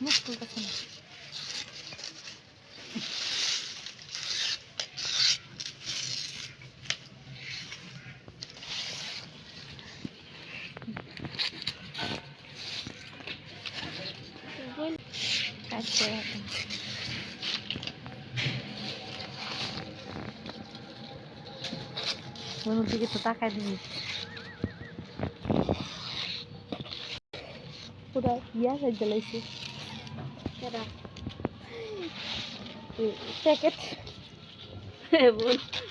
Muş kulkasını. Kaç koyalım. Bunu bir tutak edin. Burada yer edilesi. Packet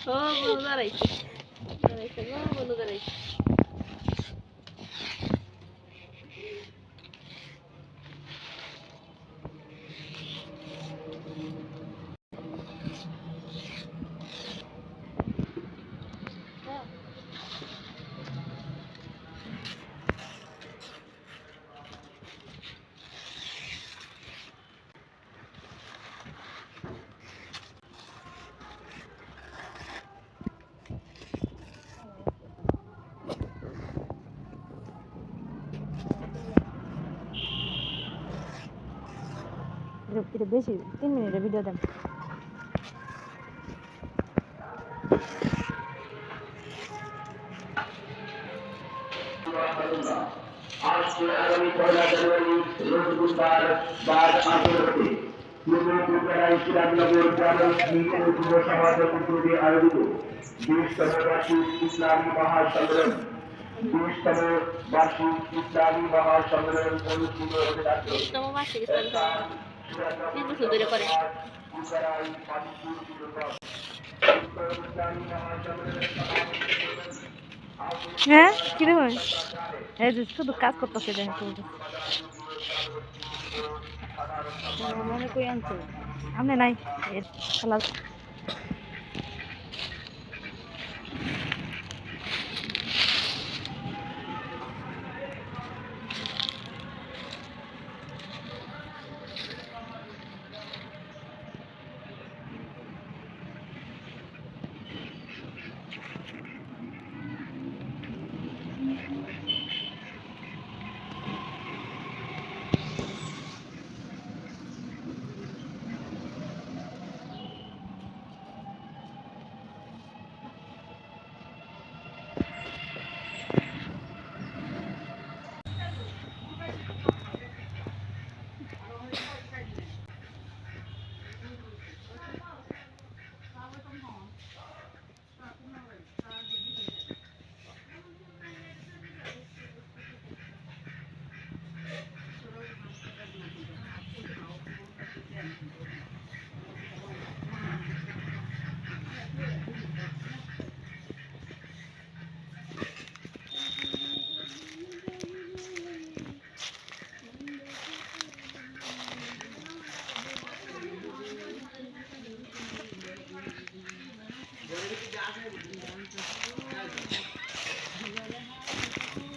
ও বোন দাঁড়াইছে দাঁড়াইছে বন্ধু দাঁড়াইছে এটা বেশি তিন মিনিটের ভিডিও দেন। আজকে আগামী পয়লা জানুয়ারি রোজ বুধবার বাদ আঠারোতে ইসলামনগর গ্রামের যুব সমাজ উদ্যোগে আয়োজিত বিশতম বার্ষিক ইসলামী মহাসম্মেলন বিশতম বার্ষিক ইসলামী মহাসম্মেলন। অনুষ্ঠিত হতে যাচ্ছে ধরে করে। হ্যাঁ? কীরকম এই যে শুধু কাজ করতেছে দেখেন শুধু মনে করি আনছো। আমি নাই। খালা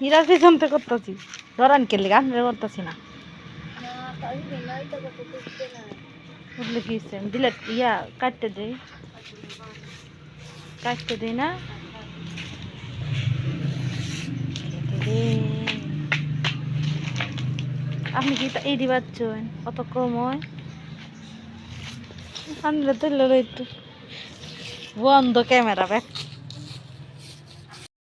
হীরার পিছন থেকে করতেছি। ধরান কে লেগে আমরা করতেছি না। বুঝলে কি দিলে ইয়া কাটতে দেই। কাটতে দেই না। আপনি কি তা- এই দিবাচ্ছেন কত কম হয়? আনলে তো একটু। বন্ধ ক্যামেরা ব্যাক